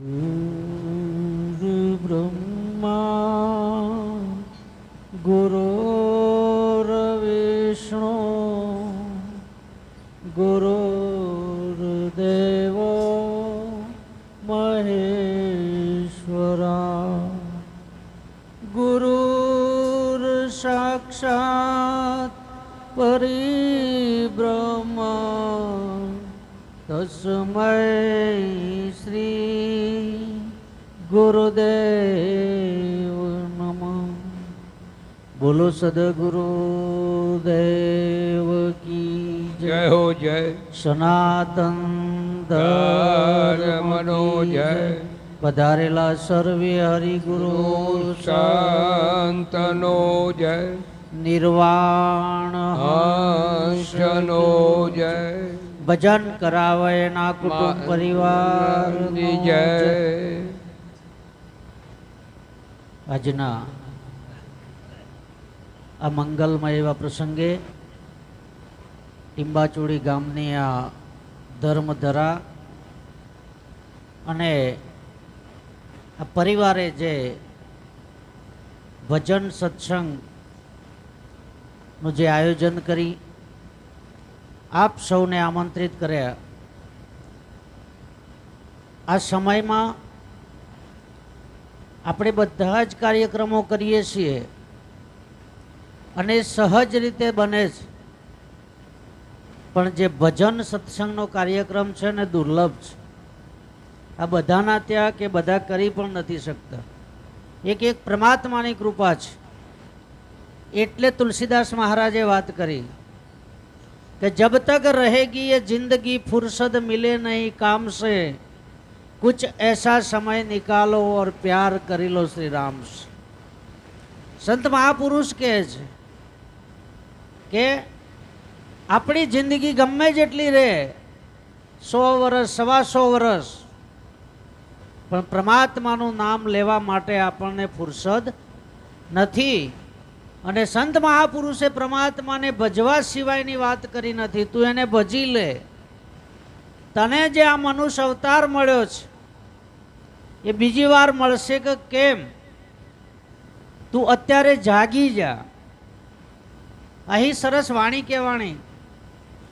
Mm. સદગુરુદેવ કી જય હો જય સનાતન ધર્મનો જય પધારેલા સર્વે હરિગુરુ શાંતનો જય નિર્વાણ હંસનો જય ભજન કરાવે એના કુટુંબ પરિવાર જય આજના આ મંગલમય એવા પ્રસંગે ટીંબાચોડી ગામની આ ધર્મધરા અને આ પરિવારે જે ભજન સત્સંગનું જે આયોજન કરી, આપ સૌને આમંત્રિત કર્યા. આ સમયમાં આપણે બધા જ કાર્યક્રમો કરીએ છીએ. અને સહજ રીતે બને છે. પણ જે ભજન સત્સંગનો કાર્યક્રમ છે ને દુર્લભ છે. આ બધાના ત્યાં કે બધા કરી પણ નથી શકતા. એક એક પ્રમાત્માની કૃપા છે. એટલે તુલસીદાસ મહારાજે વાત કરી કે જબ તક રહેગી એ જિંદગી ફુરસદ મિલે નહીં કામ સે, કુછ એસા સમય નિકાલો ઓર પ્યાર કરી લો શ્રી રામ સંત મહાપુરુષ કહે છે કે આપણી જિંદગી ગમે જેટલી રહે, સો વર્ષ સવા સો વર્ષ પણ પરમાત્માનું નામ લેવા માટે આપણને ફુરસદ નથી. અને સંત મહાપુરુષે પરમાત્માને ભજવા સિવાયની વાત કરી નથી. તું એને ભજી લે. તને જે આ મનુષ્ય અવતાર મળ્યો છે, એ બીજી વાર મળશે કે કેમ? તું અત્યારે જાગી જા. અહીં સરસ વાણી કહેવાણી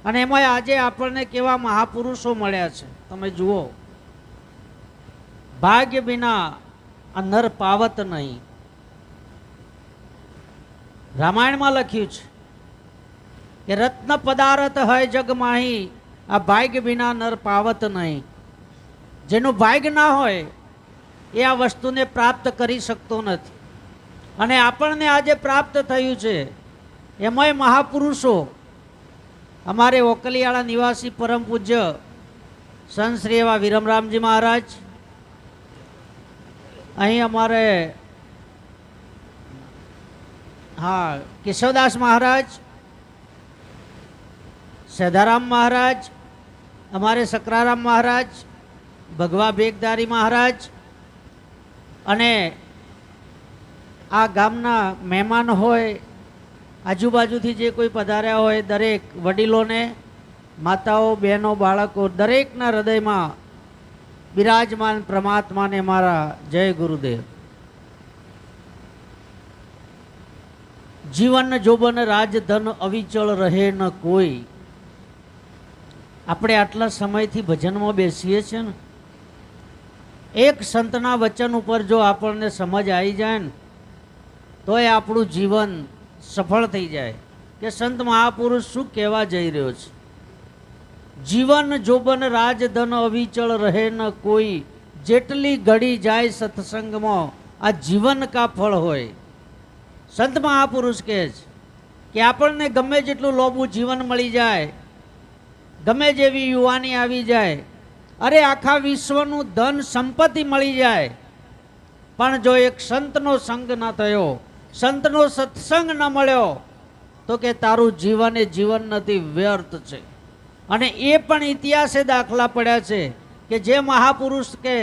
અને એમાં આજે આપણને કેવા મહાપુરુષો મળ્યા છે. તમે જુઓ. ભાગ્ય વિના આ નર પાવત નહીં. રામાયણમાં લખ્યું છે કે રત્ન પદાર્થ હોય જગમાહી આ ભાગ્ય વિના નર પાવત નહીં. જેનું ભાગ્ય ના હોય, એ આ વસ્તુને પ્રાપ્ત કરી શકતો નથી. અને આપણને આજે પ્રાપ્ત થયું છે એમાંય મહાપુરુષો. અમારે ઓકલિયાળા નિવાસી પરમ પૂજ્ય સંત શ્રી એવા વિરમરામજી મહારાજ, અહીં અમારે હા, કેશવદાસ મહારાજ, સદારામ મહારાજ, અમારે સકરારામ મહારાજ, ભગવા ભેગદારી મહારાજ અને આ ગામના મહેમાન હોય આજુબાજુથી જે કોઈ પધાર્યા હોય દરેક વડીલોને, માતાઓ, બહેનો, બાળકો, દરેકના હૃદયમાં બિરાજમાન પરમાત્માને મારા જય ગુરુદેવ. જીવન જોબન રાજધન અવિચળ રહે ન કોઈ. આપણે આટલા સમયથી ભજનમાં બેસીએ છીએ ને. એક સંતના વચન ઉપર જો આપણને સમજ આવી જાય ને તો એ આપણું જીવન સફળ થઈ જાય. કે સંત મહાપુરુષ શું કહેવા જઈ રહ્યો છે? જીવન જોબન રાજધન અવિચળ રહે ન કોઈ. જેટલી ઘડી જાય સત્સંગમાં, આ જીવન કા ફળ હોય. સંત મહાપુરુષ કહે છે કે આપણને ગમે જેટલું લોબું જીવન મળી જાય, ગમે જેવી યુવાની આવી જાય, અરે આખા વિશ્વનું ધન સંપત્તિ મળી જાય. પણ જો એક સંતનો સંગ ન થયો સંતનો સત્સંગ ન મળ્યો, તો કે તારું જીવન એ જીવન નથી, વ્યર્થ છે. અને એ પણ ઇતિહાસે દાખલા પડ્યા છે કે જે મહાપુરુષ કે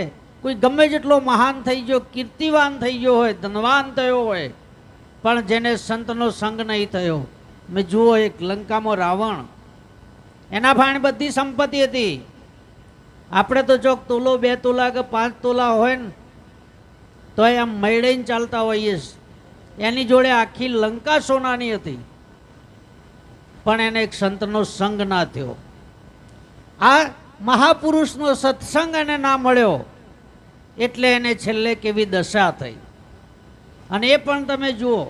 કોઈ ગમે જેટલો મહાન થઈ ગયો, કીર્તિવાન થઈ ગયો હોય, ધનવાન થયો હોય, પણ જેને સંતનો સંગ નહીં થયો. મેં જુઓ એક લંકામાં રાવણ, એના ભાણ બધી સંપત્તિ હતી. આપણે તો ચોક તુલો બે તુલા કે પાંચ તુલા હોય ને, તો એમ મૈડાઈને ચાલતા હોઈએ. એની જોડે આખી લંકા સોનાની હતી. પણ એને એક સંતનો સંગ ના થયો. આ મહાપુરુષનો સત્સંગ એને ના મળ્યો. એટલે એને છેલ્લે કેવી દશા થઈ. અને એ પણ તમે જુઓ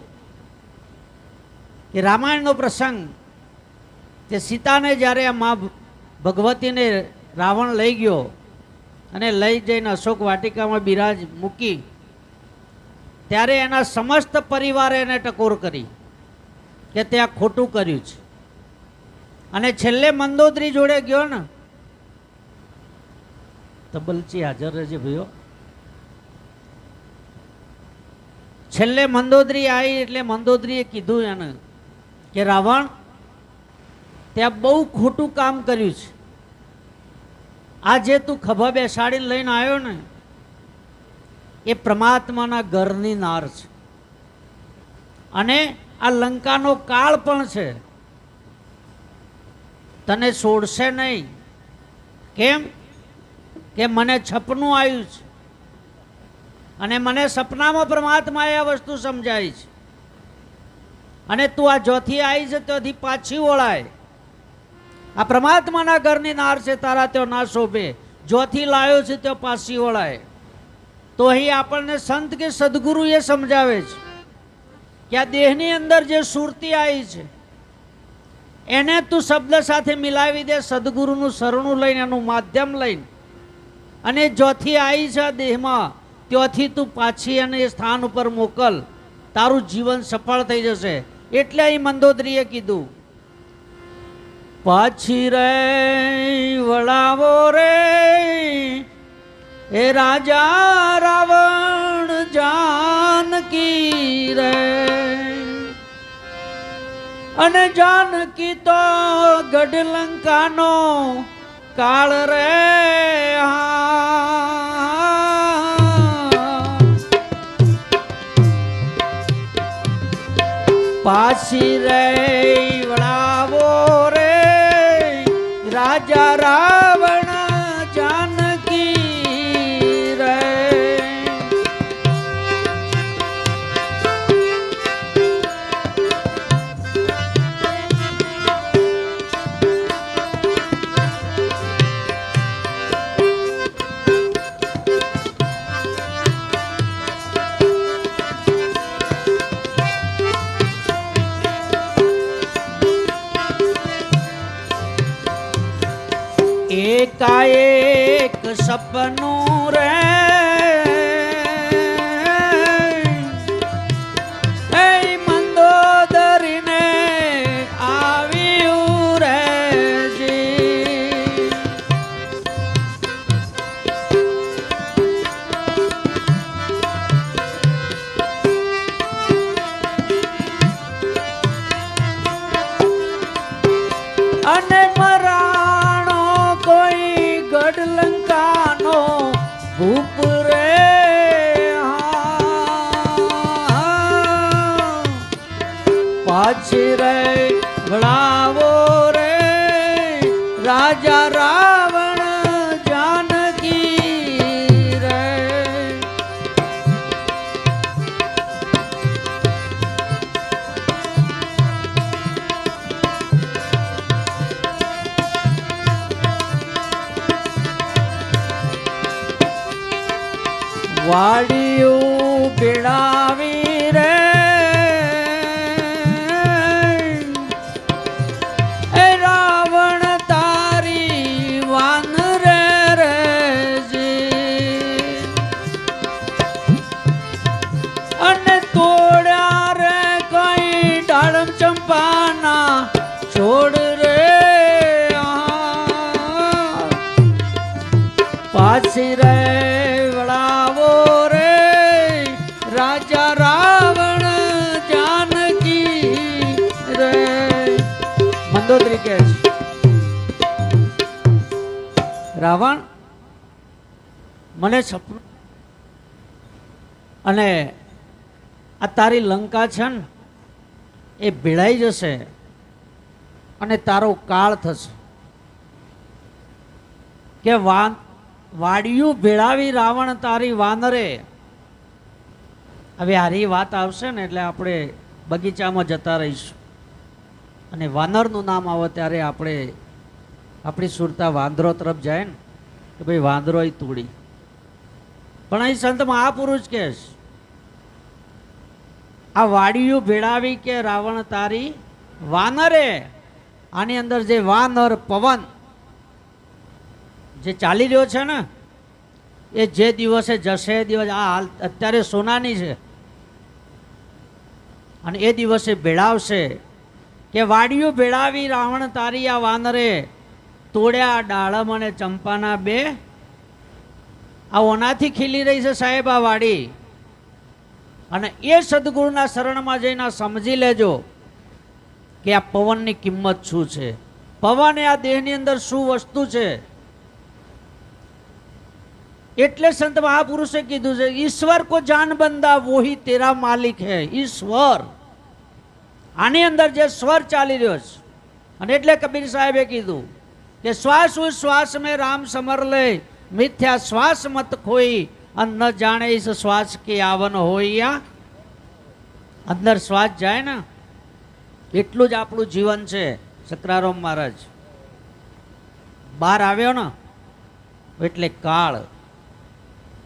કે રામાયણનો પ્રસંગ કે સીતાને જ્યારે આ મા ભગવતીને રાવણ લઈ ગયો અને લઈ જઈને અશોક વાટિકામાં બિરાજ મૂકી ત્યારે એના સમસ્ત પરિવારે એને ટકોર કરી કે તે આ ખોટું કર્યું છે. અને છેલ્લે મંદોદરી જોડે ગયો ને તબલચી હાજર રહેજે ભાઈઓ. છેલ્લે મંદોદરી આવી એટલે મંદોદરીએ કીધું એને કે રાવણ ત્યાં બહુ ખોટું કામ કર્યું છે. આ જે તું ખભા બેસાડીને લઈને આવ્યો ને એ પ્રમાત્માના ઘરની નાર છે. અને આ લંકાનો કાળ પણ છે. તને છોડશે નહીં. કેમ? કે મને છપનું આવ્યું છે. અને મને સપનામાં પરમાત્માએ આ વસ્તુ સમજાય છે. અને તું આ જોથી આવી છે ત્યાંથી પાછી વળાય. આ પરમાત્માના ઘરની નાર છે, તારા ત્યાં ના શોભે. જોથી લાયો છે, ત્યાં પાછી વળાય. તો અહીં આપણને સંત કે સદગુરુ એ સમજાવે છે કે આ દેહની અંદર જે સુરતી આવી છે, એને તું શબ્દ સાથે મિલાવી દે, સદગુરુનું શરણું લઈને, એનું માધ્યમ લઈને. અને જોથી આવી છે આ દેહમાં, ત્યાંથી તું પાછી એને એ સ્થાન ઉપર મોકલ, તારું જીવન સફળ થઈ જશે. એટલે અહીં મંદોદરીએ કીધું, પાછી રે વળાવો રે એ રાજા રાવણ જાનકી રે. અને જાનકી તો ગઢ લંકાનો કાળ રે હા. પાછી રે વડાવો રે રાજા એકાએક સપનું રે ભૂપ રે. પાછી રે રાવણ મને સપનું અને આ તારી લંકા છે ને, એ ભેળાઈ જશે અને તારો કાળ થશે. કે વાન, વાડિયું ભેળાવી રાવણ તારી વાનરે. હવે હારી વાત આવશે ને એટલે આપણે બગીચામાં જતા રહીશું. અને વાનરનું નામ આવે ત્યારે આપણે આપણી સુરતા વાંદરો તરફ જાય ને. કે ભાઈ વાંદરો તૂડી. પણ અહીં સંત મહાપુરુષ કે આ વાડીયું ભેળાવી કે રાવણ તારી વાનરે? આની અંદર જે વાનર પવન જે ચાલી રહ્યો છે ને, એ જે દિવસે જશે દિવસ, આ હાલ અત્યારે સોનાની છે. અને એ દિવસે ભેળાવશે કે વાડિયું ભેળાવી રાવણ તારી આ વાનરે? તોડ્યા, ડાળમ અને ચંપાના બે. આ ઓનાથી ખીલી રહી છે સાહેબ આ વાડી. અને એ સદગુરુના શરણમાં જઈને સમજી લેજો કે આ પવનની કિંમત શું છે. પવન એ આ દેહની અંદર શું વસ્તુ છે? એટલે સંત મહાપુરુષે કીધું છે, ઈશ્વર કો જાન બંદા, વોહી તેરા માલિક હે. ઈશ્વર. આની અંદર જે સ્વર ચાલી રહ્યો છે. અને એટલે કબીર સાહેબે કીધું કે શ્વાસ શ્વાસ મેં રામ સમર લે. મિથ્યા શ્વાસ મત ખોઈ. અન ન જાણે ઇસ શ્વાસ કે આવન હોય અંદર શ્વાસ જાય ને, એટલું જ આપણું જીવન છે, સકરારામ મહારાજ. બહાર આવ્યો ને, એટલે કાળ.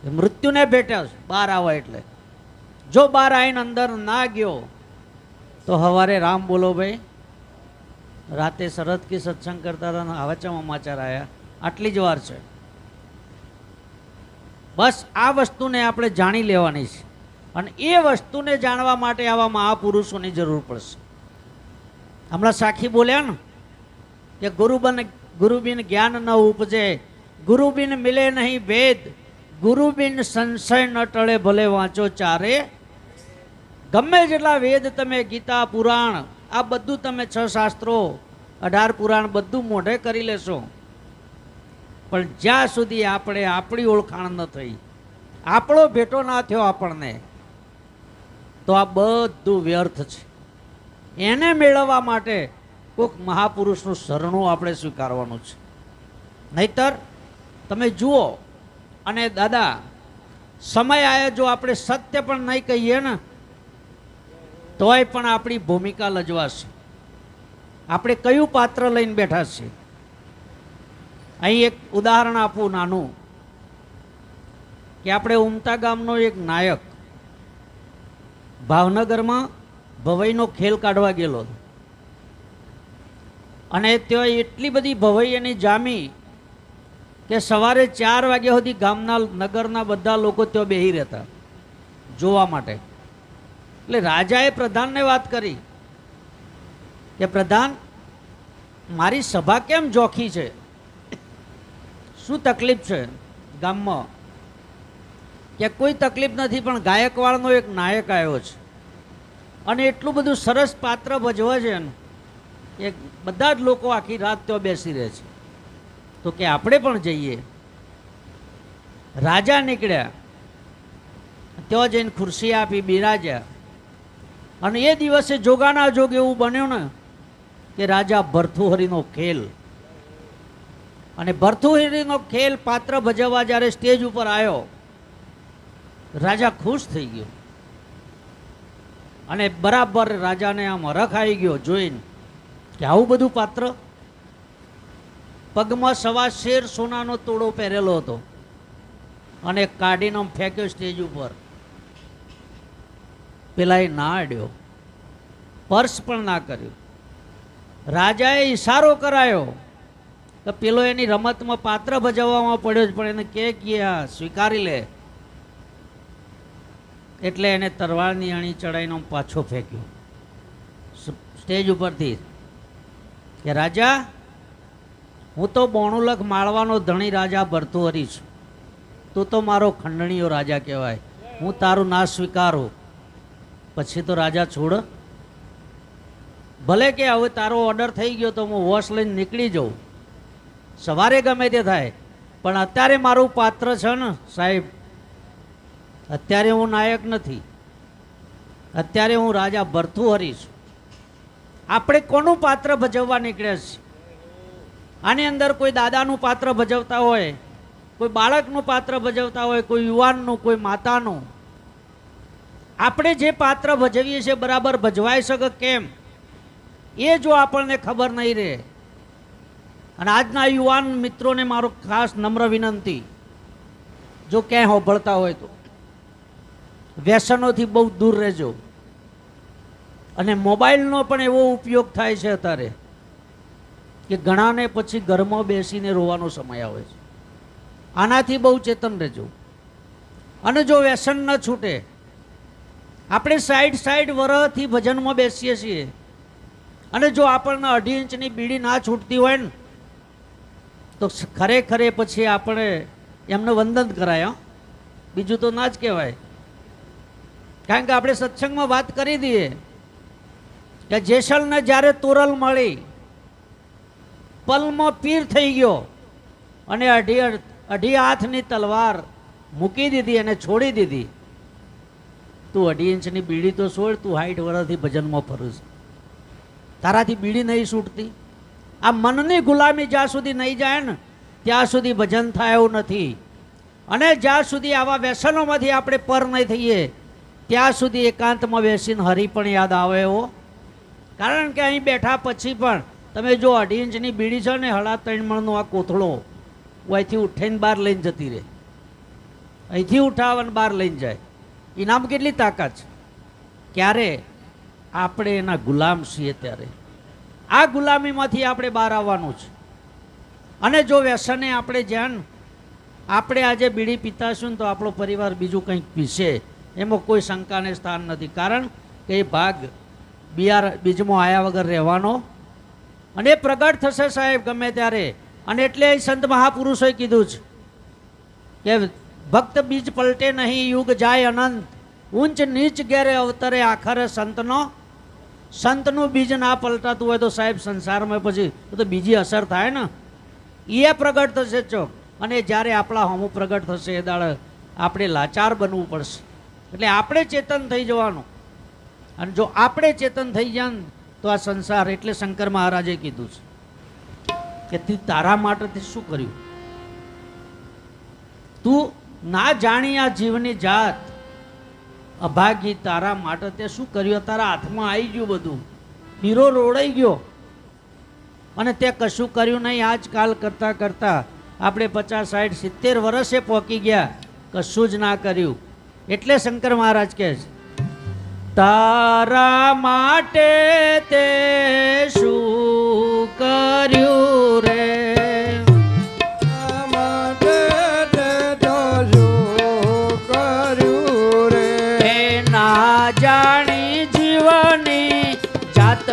મૃત્યુને ભેટ્યા બહાર આવો એટલે. જો બહાર આવીને અંદર ના ગયો, તો સવારે રામ બોલો ભાઈ રાતે શરદ કી સત્સંગ કરતા હતા હવે ચમ સમાચાર આવ્યા આટલી જ વાર છે. બસ આ વસ્તુને આપણે જાણી લેવાની છે. અને એ વસ્તુને જાણવા માટે આવા મહાપુરુષોની જરૂર પડશે. હમણાં સાખી બોલ્યા ને કે ગુરુબન ગુરુબિન જ્ઞાન ન ઉપજે, ગુરુબિન મિલે નહીં ભેદ, ગુરુબિન સંશય ન ટળે ભલે વાંચો ચારે. ગમે જેટલા વેદ તમે ગીતા, પુરાણ આ બધું તમે છ શાસ્ત્રો, અઢાર પુરાણ બધું મોઢે કરી લેશો. પણ જ્યાં સુધી આપણે આપણી ઓળખાણ ન થઈ, આપણો ભેટો ના થયો આપણને, તો આ બધું વ્યર્થ છે. એને મેળવવા માટે કોઈક મહાપુરુષનું શરણું આપણે સ્વીકારવાનું છે. નહીતર, તમે જુઓ, અને દાદા, સમય આવ્યો જો આપણે સત્ય પણ નહીં કહીએ ને તોય પણ આપણી ભૂમિકા લજવાશે. આપણે કયું પાત્ર લઈને બેઠા છીએ અહીં એક ઉદાહરણ આપું નાનું, કે આપણે ઉમતા ગામનો એક નાયક ભાવનગરમાં ભવાઈનો ખેલ કાઢવા ગયેલો. અને ત્યાં એટલી બધી ભવાઈ એની જામી કે સવારે ચાર વાગ્યા સુધી ગામના, નગરના બધા લોકો ત્યાં બેહી રહેતા, જોવા માટે. એટલે રાજાએ પ્રધાનને વાત કરી કે, પ્રધાન, મારી સભા કેમ જોખી છે? શું તકલીફ છે ગામમાં? કે, કોઈ તકલીફ નથી, પણ ગાયકવાડનો એક નાયક આવ્યો છે. અને એટલું બધું સરસ પાત્ર ભજવે છે ને કે બધા જ લોકો આખી રાત ત્યાં બેસી રહે છે. તો કે, આપણે પણ જઈએ. રાજા નીકળ્યા. ત્યાં જઈને ખુરશી આપી, બિરાજ્યા. અને એ દિવસે જોગાના જોગ એવું બન્યું ને કે રાજા ભરથુહરીનો ખેલ. અને ભરથુહરીનો ખેલ પાત્ર ભજવવા જ્યારે સ્ટેજ ઉપર આવ્યો, રાજા ખુશ થઈ ગયો. અને બરાબર રાજાને આમ હરખ આવી ગયો જોઈને કે આવું બધું પાત્ર? પગમાં સવા શેર સોનાનો તોડો પહેરેલો હતો. અને કાઢીને ફેંક્યો સ્ટેજ ઉપર. પેલા એ ના અડ્યો પર્સ પણ ના કર્યું. રાજાએ ઈશારો કરાયો. તો પેલો એની રમતમાં પાત્ર ભજવવામાં પડ્યો જ, પણ એને કે ગયા સ્વીકારી લે. એટલે એને તરવાળની અણી ચડાઈને પાછો ફેંક્યો. સ્ટેજ ઉપરથી કે, રાજા, હું તો બોણુલખ માળવાનો ધણી રાજા ભરતુહરી છું. તું તો મારો ખંડણીયો રાજા કહેવાય. હું તારું ના સ્વીકારું. પછી તો રાજા છોડ, ભલે કે હવે તારો ઓર્ડર થઈ ગયો તો હું વોશ લઈને નીકળી જાઉં. સવારે ગમે તે થાય, પણ અત્યારે મારું પાત્ર છે ને, સાહેબ, અત્યારે હું નાયક નથી. અત્યારે હું રાજા ભરથુહરી છું. આપણે કોનું પાત્ર ભજવવા નીકળ્યા છીએ? આની અંદર કોઈ દાદાનું પાત્ર ભજવતા હોય, કોઈ બાળકનું પાત્ર ભજવતા હોય, કોઈ યુવાનનું, કોઈ માતાનું આપણે જે પાત્ર ભજવીએ છીએ, બરાબર ભજવાઈ શકે કેમ? એ જો આપણને ખબર નહીં રહે. અને આજના યુવાન મિત્રોને મારો ખાસ નમ્ર વિનંતી, જો ક્યાંય હોભળતા હોય તો. વ્યસનોથી બહુ દૂર રહેજો. અને મોબાઈલનો પણ એવો ઉપયોગ થાય છે અત્યારે, કે ઘણાને પછી ઘરમાં બેસીને રોવાનો સમય આવે છે. આનાથી બહુ ચેતન રહેજો. અને જો વ્યસન ન છૂટે આપણે સાઈડ સાઈડ વરહથી ભજનમાં બેસીએ છીએ. અને જો આપણને અઢી ઇંચની બીડી ના છૂટતી હોય ને, તો ખરેખરે પછી આપણે એમને વંદન કરાય. બીજું તો ના જ કહેવાય. કારણ કે આપણે સત્સંગમાં વાત કરી દઈએ કે જેસલને જ્યારે તોરલ મળી, પલમાં પીર થઈ ગયો અને અઢી અઢી હાથની તલવાર મૂકી દીધી અને છોડી દીધી. તું અઢી ઇંચની બીડી તો છોડ તું હાઈટ વર્ષથી ભજનમાં ફરું છે. તારાથી બીડી નહીં છૂટતી. આ મનની ગુલામી જ્યાં સુધી નહીં જાય ને, ત્યાં સુધી ભજન થાય એવું નથી. અને જ્યાં સુધી આવા વ્યસનોમાંથી આપણે પર નહીં થઈએ, ત્યાં સુધી એકાંતમાં બેસીને હરી પણ યાદ આવે એવો. કારણ કે અહીં બેઠા પછી પણ તમે જો અઢી ઇંચની બીડી છે ને, હળા ત્રણ મણનો આ કોથળો અહીંથી ઉઠાઈને બહાર લઈને જતી રહે. અહીંથી ઉઠાવવાને બહાર લઈને જાય. ઇનામ કેટલી તાકાત છે? ક્યારે આપણે એના ગુલામ છીએ ત્યારે? આ ગુલામીમાંથી આપણે બહાર આવવાનું છે. અને જો વ્યસને આપણે જ્યાં આપણે આજે બીડી પીતાશું તો આપણો પરિવાર બીજું કંઈક પીશે, એમાં કોઈ શંકાને સ્થાન નથી. કારણ કે એ ભાગ બિયાર બીજમાં આયા વગર રહેવાનો અને એ પ્રગટ થશે સાહેબ ગમે ત્યારે. અને એટલે સંત મહાપુરુષોએ કીધું છે કે ભક્ત બીજ પલટે નહીં, યુગ જાય અનંત. ઊંચ નીચ ઘેરે અવતરે આખરે સંતનો. સંતનું બીજ ના પલટાતું હોય તો સાહેબ સંસારમાં પછી તો બીજી અસર થાય ને. એ પ્રગટ થશે ચો અને જ્યારે આપણા હમું પ્રગટ થશે એ દાડે આપણે લાચાર બનવું પડશે. એટલે આપણે ચેતન થઈ જવાનું. અને જો આપણે ચેતન થઈ જાય તો આ સંસાર એટલે શંકર મહારાજે કીધું છે. કે તું તારા માટે શું કર્યું? તું ના જાણી આ જીવની જાત. અભાગી તારા માટે તે શું કર્યું? તારા હાથમાં આવી ગયું બધું. હીરો રોડાઈ ગયો. અને તે કશું કર્યું નહીં. આજકાલ કરતા કરતા આપણે પચાસ, સાઠ, સિત્તેર વર્ષે પહોંચી ગયા. કશું જ ના કર્યું. એટલે શંકર મહારાજ કહે છે, તારા માટે તે શું કર્યું રે?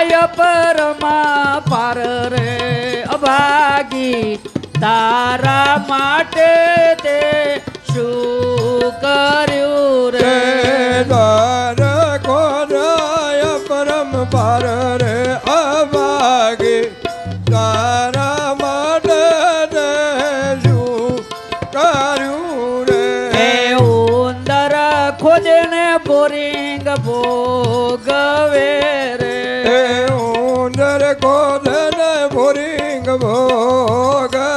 ખોદ્યાય પરમા પાર રે. અભાગી તારા માટે તે શું કર્યું રે? દ્વાર કોરાય પરમ પાર રે. અભાગી તારા માટે તે શું કર્યું રે? ઉંદર ખોજને બોરિંગ ભોગવે રે એ કોદન ભોરિંગ ભોગવે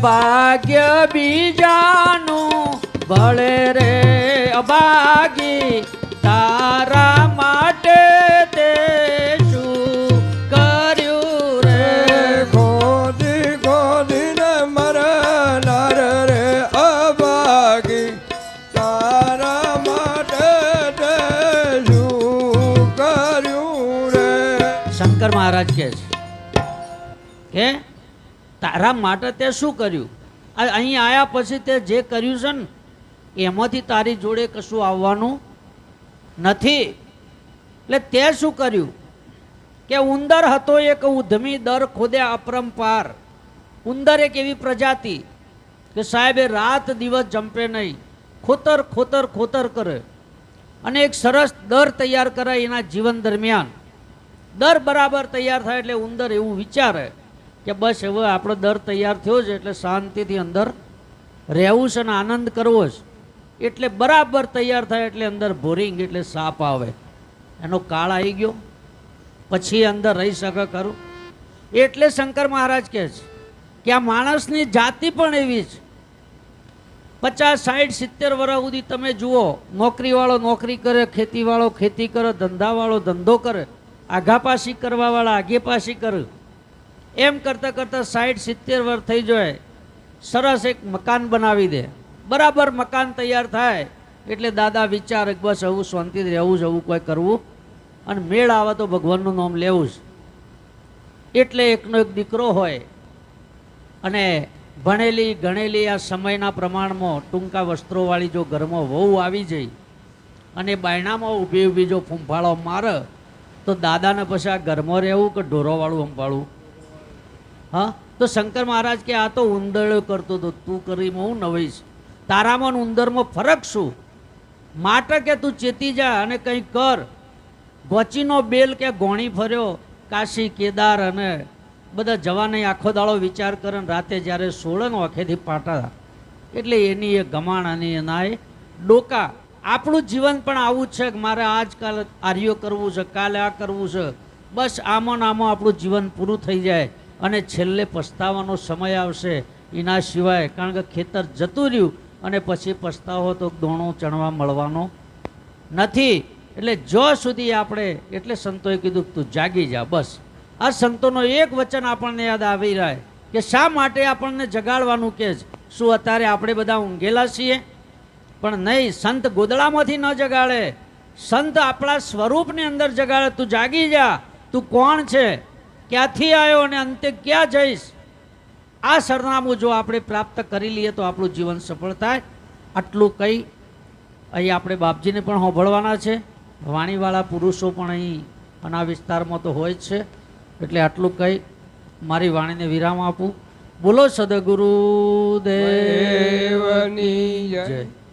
ભાગ્ય બીજાનું ભળે રે અભાગી તારા માટે તે કે તારા માટે તે શું કર્યું? અહીં આવ્યા પછી તે જે કર્યું છે ને, એમાંથી તારી જોડે કશું આવવાનું નથી. એટલે તે શું કર્યું? કે ઉંદર હતો એક ઉધમી દર ખોદે અપરંપાર. ઉંદર એક એવી પ્રજાતિ કે સાહેબે રાત દિવસ જંપે નહીં, ખોતર ખોતર ખોતર કરે. અને એક સરસ દર તૈયાર કરે એના જીવન દરમિયાન. દર બરાબર તૈયાર થાય એટલે ઉંદર એવું વિચારે કે બસ હવે આપણો દર તૈયાર થયો છે એટલે શાંતિથી અંદર રહેવું છે અને આનંદ કરવો છે. એટલે બરાબર તૈયાર થાય એટલે અંદર બોરિંગ એટલે સાપ આવે. એનો કાળ આવી ગયો. પછી અંદર રહી શકે ખરું. એટલે શંકર મહારાજ કહે છે કે આ માણસની જાતિ પણ એવી છે. પચાસ સાઠ સિત્તેર વર્ષ સુધી તમે જુઓ, નોકરીવાળો નોકરી કરે, ખેતીવાળો ખેતી કરે, ધંધાવાળો ધંધો કરે, આઘાપાસી કરવાવાળા આગેપાસી કરે. એમ કરતાં કરતાં સાઠ સિત્તેર વર્ષ થઈ જાય. સરસ એક મકાન બનાવી દે. બરાબર મકાન તૈયાર થાય, એટલે દાદા વિચાર બસ આવું શાંતિથી રહેવું જ આવું કોઈ કરવું. અને મેળ આવે તો ભગવાનનું નામ લેવું જ એટલે એકનો એક દીકરો હોય. અને ભણેલી, ગણેલી આ સમયના પ્રમાણમાં ટૂંકા વસ્ત્રોવાળી જો ઘરમાં વહુ આવી જાય અને બાયણામાં ઊભી ઊભી જો ફૂંફાળો મારે, તો દાદાને પછી આ ઘરમાં રહેવું કે ઢોરોવાળું સંભાળવું હા? તો શંકર મહારાજ કે, આ તો ઉંદરડો કરતો હતો તું કરીમાં હું નવીશ તારામાં ઉંદરમાં ફરક શું? માટે કે તું ચેતી જા અને કંઈ કર. ગોચીનો બેલ કે ગોણી ફર્યો, કાશી કેદાર અને બધા જવાને આખો દાડો વિચાર કરે રાતે જ્યારે સોળન ઓખેથી પાટા એટલે એની એ ગમાણ અને એના એ ડોકા. આપણું જીવન પણ આવું છે કે મારે આજકાલ આર્યો કરવું છે, કાલે આ કરવું છે. બસ આમાં આમાં આપણું જીવન પૂરું થઈ જાય. અને છેલ્લે પસ્તાવાનો સમય આવશે. એના સિવાય કારણ કે ખેતર જતું રહ્યું અને પછી પસ્તાવો તો દોણો ચણવા મળવાનો નથી. એટલે જો સુધી આપણે એટલે સંતોએ કીધું તું જાગી જા, બસ. આ સંતોનો એક વચન આપણને યાદ આવી રહે કે શા માટે આપણને જગાડવાનું કે જ? શું અત્યારે આપણે બધા ઊંઘેલા છીએ? પણ નહીં, સંત ગોદડામાંથી ન જગાડે. સંત આપણા સ્વરૂપની અંદર જગાડે. તું જાગી જા. તું કોણ છે? ક્યાંથી આવ્યો અને અંતે ક્યાં જઈશ? આ સરનામું જો આપણે પ્રાપ્ત કરી લઈએ તો આપણું જીવન સફળ થાય. આટલું કહી અહીં આપણે બાપજીને પણ હોંભળવાના છે. વાણીવાળા પુરુષો પણ અહીં અને આ વિસ્તારમાં તો હોય જ છે. એટલે આટલું કહી મારી વાણીને વિરામ આપું. બોલો સદગુરુ દેવ દેવની જય.